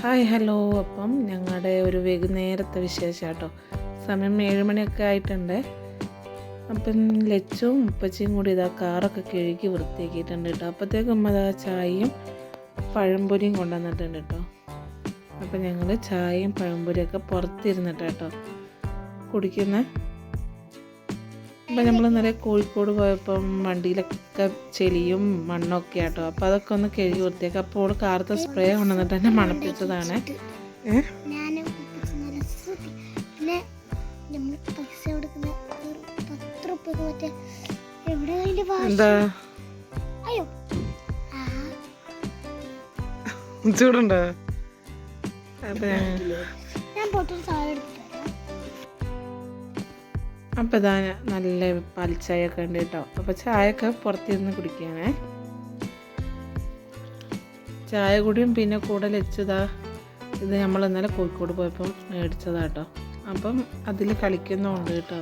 Hi hello. അപ്പം ഞങ്ങളുടെ ഒരു വൈകുന്നേരത്തെ വിശേഷം കേട്ടോ സമയം ഏഴ് മണിയൊക്കെ ആയിട്ടുണ്ട്. അപ്പം ലച്ചും ഉപ്പച്ചയും കൂടി ഇതാ കാറൊക്കെ കഴുകി വൃത്തിയാക്കിയിട്ടുണ്ട് കേട്ടോ. അപ്പോഴത്തേക്കും ഉമ്മ അതാ ചായയും പഴംപൊരിയും കൊണ്ടുവന്നിട്ടുണ്ട് കേട്ടോ. അപ്പം ഞങ്ങൾ ചായയും പഴംപൊരിയൊക്കെ പുറത്തിരുന്നിട്ട് കേട്ടോ കുടിക്കുന്ന. അപ്പം നമ്മൾ ഇന്നലെ കോഴിക്കോട് പോയപ്പം വണ്ടിയിലൊക്കെ ചെളിയും മണ്ണൊക്കെ ആട്ടോ. അപ്പോൾ അതൊക്കെ ഒന്ന് കഴുകി വൃത്തിയാക്കുക അപ്പോൾ കാർത്ത സ്പ്രേ കൊണ്ടുവന്നിട്ട് തന്നെ മണപ്പിച്ചതാണ്. എന്താ? ചൂടുണ്ടോ? അതെ. ഞാൻ പോട്ടൊരു സാധനം വരാം അപ്പം ഇതാ നല്ല പാൽച്ചായ ഒക്കെ ഉണ്ട് കേട്ടോ. അപ്പോൾ ചായയൊക്കെ പുറത്തിരുന്ന് കുടിക്കുകയാണേ. ചായ കുടിയും പിന്നെ കൂടെ ലച്ചതാ ഇത് നമ്മൾ ഇന്നലെ കോഴിക്കോട് പോയപ്പം മേടിച്ചതാ കേട്ടോ. അപ്പം അതിൽ കളിക്കുന്നുണ്ട് കേട്ടോ.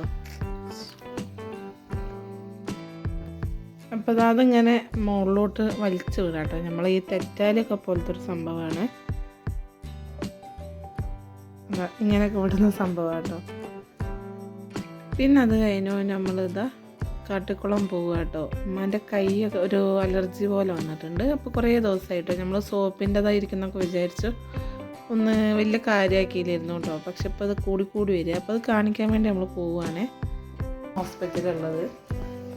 അപ്പോൾ അതിങ്ങനെ മുകളിലോട്ട് വലിച്ചു വിടാം കേട്ടോ. നമ്മൾ ഈ തെറ്റാലിയൊക്കെ പോലത്തെ ഒരു സംഭവമാണ്. ഇങ്ങനെയൊക്കെ വിടുന്ന സംഭവമാണ് കേട്ടോ. പിന്നെ അത് കഴിഞ്ഞു നമ്മളിതാ കാട്ടിക്കുളം പോവുക കേട്ടോ. ഉമ്മാന്റെ കൈയൊക്കെ ഒരു അലർജി പോലെ വന്നിട്ടുണ്ട്. അപ്പോൾ കുറേ ദിവസമായിട്ട് നമ്മൾ സോപ്പിന്റെതായിരിക്കുന്നൊക്കെ വിചാരിച്ചു ഒന്ന് വലിയ കാര്യമാക്കിയില്ലായിരുന്നു കേട്ടോ. പക്ഷെ ഇപ്പോൾ അത് കൂടി കൂടി വരിക. അപ്പോൾ അത് കാണിക്കാൻ വേണ്ടി നമ്മൾ പോവുകയാണേ ഹോസ്പിറ്റലുള്ളത്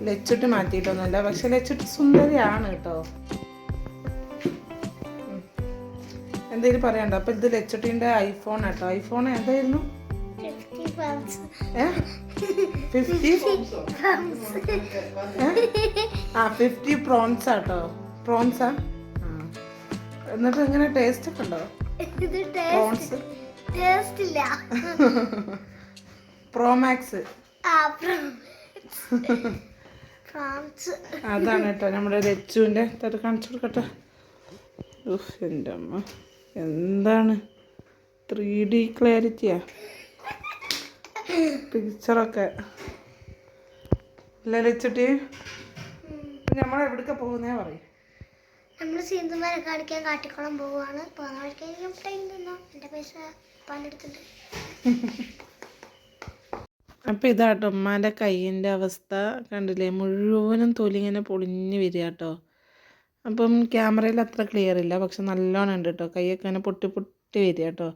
ലച്ചിട്ട് മാറ്റിയിട്ടൊന്നുമില്ല. പക്ഷെ ലച്ചിട്ട് സുന്ദരിയാണ് കേട്ടോ. എന്തെങ്കിലും പറയണ്ട? അപ്പോൾ ഇത് ലച്ചുട്ടിന്റെ ഐഫോൺ കേട്ടോ ഐഫോൺ ഏതായിരുന്നു? ഫിഫ്റ്റി പൗണ്ട്സ് ഫിഫ്റ്റി ആ ഫിഫ്റ്റി പ്രോൺസ് ആട്ടോ. പ്രോൺസാ എന്നിട്ട് എങ്ങനെ ടേസ്റ്റ് ഒക്കെ ഉണ്ടോ? പ്രോൺസ് ടേസ്റ്റ് ഇല്ല. പ്രോമാക്സ് അതാണ് കേട്ടോ നമ്മുടെ ലച്ചുവിന്റെ തട്ട് കാണിച്ചു കൊടുക്കട്ടെ. ഉഫ് എന്റെ അമ്മ. എന്താണ്? ത്രീ ഡി ക്ലാരിറ്റിയാ പിക്ചറൊക്കെ അല്ലേ ലച്ചുട്ടി നമ്മൾ എവിടേക്ക് പോകുന്നേ പറയും. നമ്മൾ സീന്തുമാരെ കാണിക്കാൻ കാട്ടിക്കുളം പോവുകയാണ് പോകുന്ന വഴിക്ക് ഞാൻ ടൈം തന്നോ എന്റെ പൈസ പാലെടുത്തിട്ടുണ്ട് അപ്പം ഇതാട്ടോ ഉമ്മാന്റെ കയ്യിന്റെ അവസ്ഥ. കണ്ടില്ലേ? മുഴുവനും തൊലി ഇങ്ങനെ പൊളിഞ്ഞ് വരിക കേട്ടോ അപ്പം ക്യാമറയിൽ അത്ര ക്ലിയർ ഇല്ല. പക്ഷെ നല്ലോണം ഉണ്ട് കേട്ടോ കൈയൊക്കെ ഇങ്ങനെ പൊട്ടി പൊട്ടി വരിക കേട്ടോ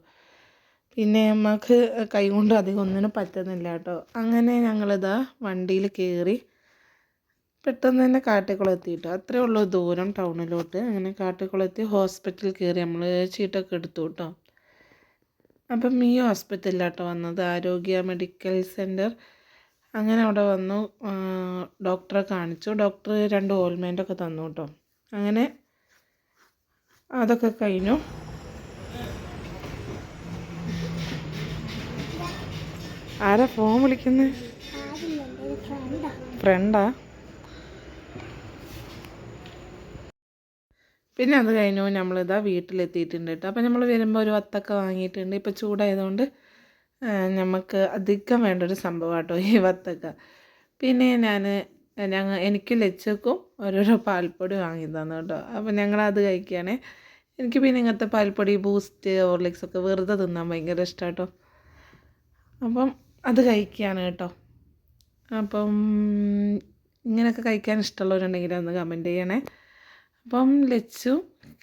പിന്നെ നമുക്ക് കൈ കൊണ്ട് അധികം ഒന്നിനും പറ്റുന്നില്ല കേട്ടോ. അങ്ങനെ ഞങ്ങളിതാ വണ്ടിയിൽ കയറി പെട്ടെന്ന് തന്നെ കാട്ടിക്കുളത്തി കേട്ടോ അത്രേ ഉള്ളൂ ദൂരം ടൗണിലോട്ട്. അങ്ങനെ കാട്ടിക്കുളത്തി ഹോസ്പിറ്റലിൽ കയറി നമ്മൾ ചീട്ടൊക്കെ എടുത്തു കേട്ടോ. അപ്പം ഈ ഹോസ്പിറ്റലിലാട്ടോ വന്നത്. ആരോഗ്യ മെഡിക്കൽ സെന്റർ അങ്ങനെ അവിടെ വന്നു. ഡോക്ടറെ കാണിച്ചു. ഡോക്ടർ രണ്ട് ഓയിൽമെന്റൊക്കെ തന്നു കേട്ടോ. അങ്ങനെ അതൊക്കെ കഴിഞ്ഞു. ആരാ ഫോൺ വിളിക്കുന്നത് ഫ്രണ്ടാ? പിന്നെ അത് കഴിഞ്ഞു നമ്മളിതാ വീട്ടിലെത്തിയിട്ടുണ്ട് കേട്ടോ. അപ്പം നമ്മൾ വരുമ്പോൾ ഒരു വത്തൊക്കെ വാങ്ങിയിട്ടുണ്ട്. ഇപ്പോൾ ചൂടായതുകൊണ്ട് നമുക്ക് അധികം വേണ്ട ഒരു സംഭവം കേട്ടോ ഈ വത്തൊക്കെ. പിന്നെ ഞാൻ ഞങ്ങൾ എനിക്ക് ലച്ചക്കും ഓരോരോ പാൽപ്പൊടി വാങ്ങി തന്നു കേട്ടോ. അപ്പം ഞങ്ങളത് കഴിക്കുകയാണേ എനിക്ക് പിന്നെ ഇങ്ങനത്തെ പാൽപ്പൊടി ബൂസ്റ്റ് ഹോർലിക്സ് ഒക്കെ വെറുതെ തിന്നാൻ ഭയങ്കര ഇഷ്ടം കേട്ടോ അപ്പം അത് കഴിക്കുകയാണ് കേട്ടോ. അപ്പം ഇങ്ങനെയൊക്കെ കഴിക്കാൻ ഇഷ്ടമുള്ളവരുണ്ടെങ്കിൽ ഒന്ന് കമന്റ് ചെയ്യണേ. അപ്പം ലച്ചു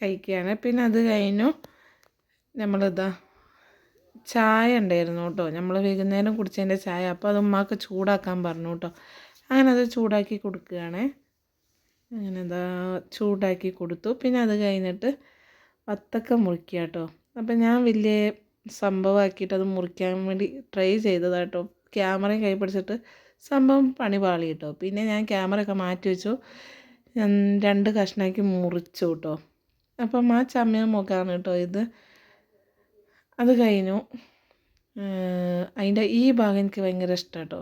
കഴിക്കുകയാണ് പിന്നെ അത് കഴിഞ്ഞു നമ്മളിതാ ചായ ഉണ്ടായിരുന്നു കേട്ടോ. നമ്മൾ വൈകുന്നേരം കുടിച്ചതിന്റെ ചായ. അപ്പോൾ അത് ഉമ്മാക്ക് ചൂടാക്കാൻ പറഞ്ഞു കേട്ടോ. അങ്ങനെ അത് ചൂടാക്കി കൊടുക്കുകയാണേ. അങ്ങനെ എന്താ ചൂടാക്കി കൊടുത്തു. പിന്നെ അത് കഴിഞ്ഞിട്ട് വത്തക്ക മുറിക്കുക കേട്ടോ. അപ്പം ഞാൻ വലിയ സംഭവമാക്കിയിട്ട് അത് മുറിക്കാൻ വേണ്ടി ട്രൈ ചെയ്തതാട്ടോ. ക്യാമറയും കൈ പിടിച്ചിട്ട് സംഭവം പണി പാളി കേട്ടോ പിന്നെ ഞാൻ ക്യാമറയൊക്കെ മാറ്റി വെച്ചു. രണ്ട് കഷ്ണാക്കി മുറിച്ചു കേട്ടോ അപ്പം ആ ചമ്മയ മുഖമാണ് കേട്ടോ ഇത്. അത് കഴിഞ്ഞു. അതിന്റെ ഈ ഭാഗം എനിക്ക് ഭയങ്കര ഇഷ്ടം കേട്ടോ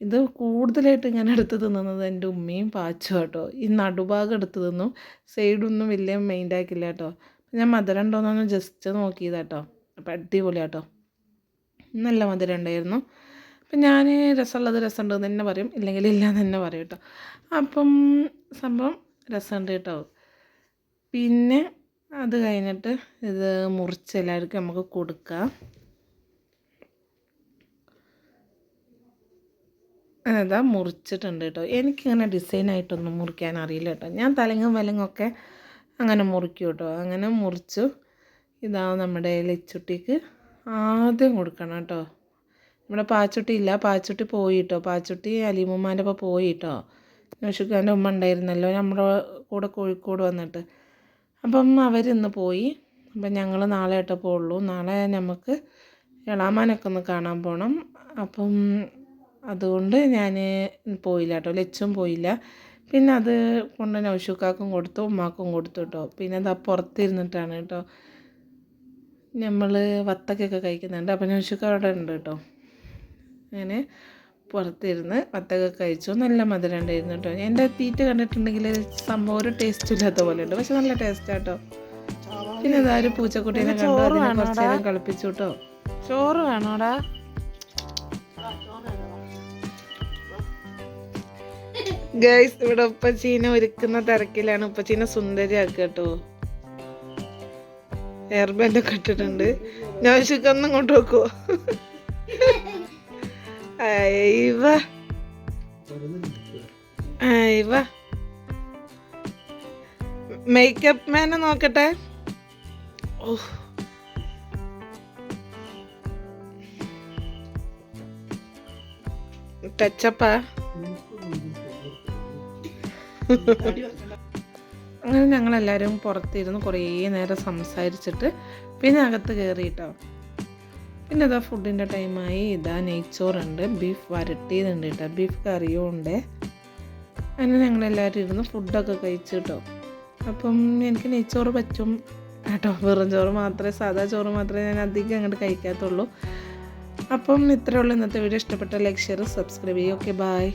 ഇത് കൂടുതലായിട്ട് ഞാൻ എടുത്ത് തിന്നുന്നത് എന്റെ ഉമ്മയും പാച്ചു കേട്ടോ ഈ നടുഭാഗം എടുത്ത് തിന്നു. സൈഡൊന്നും വലിയ മൈൻഡ് ആക്കില്ല കേട്ടോ ഞാൻ മധുരം ഉണ്ടോയെന്നൊന്ന് ജസ്റ്റ് നോക്കിയതാട്ടോ. അപ്പം അടിപൊളി കേട്ടോ നല്ല മധുരം ഉണ്ടായിരുന്നു അപ്പം ഞാൻ രസമുള്ളത് രസമുണ്ട് എന്ന് തന്നെ പറയും ഇല്ലെങ്കിൽ ഇല്ല എന്ന് തന്നെ പറയും കേട്ടോ. അപ്പം സംഭവം രസമുണ്ട് കേട്ടോ. പിന്നെ അത് കഴിഞ്ഞിട്ട് ഇത് മുറിച്ച് എല്ലാവർക്കും നമുക്ക് കൊടുക്കാം. അതാ മുറിച്ചിട്ടുണ്ട് കേട്ടോ. എനിക്കിങ്ങനെ ഡിസൈനായിട്ടൊന്നും മുറിക്കാൻ അറിയില്ല കേട്ടോ. ഞാൻ തലങ്ങും വിലങ്ങൊക്കെ അങ്ങനെ മുറിക്കും കേട്ടോ. അങ്ങനെ മുറിച്ചു. ഇതാ നമ്മുടെ ലച്ചുട്ടിക്ക് ആദ്യം കൊടുക്കണം കേട്ടോ. നമ്മുടെ പാച്ചുട്ടി ഇല്ല. പാച്ചുട്ടി പോയി കേട്ടോ. പാച്ചുട്ടി അലിമുമാന്റെ ഒപ്പം പോയി കേട്ടോ. നൗഷുഖാന്റെ ഉമ്മ ഉണ്ടായിരുന്നല്ലോ. നമ്മുടെ കൂടെ കോഴിക്കോട് വന്നിട്ട്. അപ്പം അവരിന്ന് പോയി. അപ്പം ഞങ്ങൾ നാളെ ആയിട്ടേ പോവുള്ളൂ. നാളെ നമുക്ക് എളാമാനൊക്കെ ഒന്ന് കാണാൻ പോകണം അപ്പം അതുകൊണ്ട് ഞാൻ പോയില്ല കേട്ടോ. ലച്ചും പോയില്ല. പിന്നെ അത് കൊണ്ട് നൗഷുക്കാക്കും കൊടുത്തു ഉമ്മാക്കും കൊടുത്തു കേട്ടോ. പിന്നെ അത് പുറത്തിരുന്നിട്ടാണ് കേട്ടോ. നമ്മൾ വത്തക്കൊക്കെ കഴിക്കുന്നുണ്ട്. അപ്പം നൗഷുക്ക അവിടെ ഉണ്ട് കേട്ടോ. അങ്ങനെ പുറത്തിരുന്ന് വത്തക്ക കഴിച്ചു. നല്ല മധുരം ഉണ്ടായിരുന്നു കേട്ടോ. എന്റെ തീറ്റ കണ്ടിട്ടുണ്ടെങ്കിൽ സംഭവം ഒരു ടേസ്റ്റ് ഇല്ലാത്ത പോലെ ഉണ്ട്. പക്ഷെ നല്ല ടേസ്റ്റ് കേട്ടോ. പിന്നെ ഇതാരും പൂച്ചക്കുട്ടീനെ കണ്ടു. അതിനെ കുറച്ച് നേരം കളിപ്പിച്ചു കേട്ടോ. ചോറ് വേണോടാ? ഗൈസ് ഇവിടെ ഉപ്പച്ചീനെ ഒരുക്കുന്ന തിരക്കിലാണ്. ഉപ്പച്ചീനെ സുന്ദരിയാക്കുക കേട്ടോ. ഹെയർ ബാൻഡ് ഒക്കെ ഇട്ടിട്ടുണ്ട്. ഞാൻ ശുക്കൊന്നും കൊണ്ട് അയവ മേക്കപ്പ് മാനെ നോക്കട്ടെ. ഓ ടച്ചപ്പാ അങ്ങനെ ഞങ്ങളെല്ലാവരും പുറത്തിരുന്ന് കുറേ നേരം സംസാരിച്ചിട്ട് പിന്നെ അകത്ത് കയറിയിട്ടോ. പിന്നെ ഇതാ ഫുഡിന്റെ ടൈമായി ഇതാ നെയ്ച്ചോറുണ്ട് ബീഫ് വരട്ടിയതുണ്ട് കേട്ടോ. ബീഫ് കറിയും ഉണ്ട്. അങ്ങനെ ഞങ്ങളെല്ലാവരും ഇരുന്ന് ഫുഡൊക്കെ കഴിച്ചു കേട്ടോ അപ്പം എനിക്ക് നെയ്ച്ചോറ് പറ്റും കേട്ടോ. വെറും ചോറ് മാത്രമേ സാധാ ചോറ് മാത്രമേ ഞാൻ അധികം അങ്ങോട്ട് കഴിക്കാത്തുള്ളൂ. അപ്പം ഇത്രയേ ഉള്ളൂ. ഇന്നത്തെ വീഡിയോ ഇഷ്ടപ്പെട്ട ലൈക്ക് ഷെയർ സബ്സ്ക്രൈബ് ചെയ്യുക. Okay bye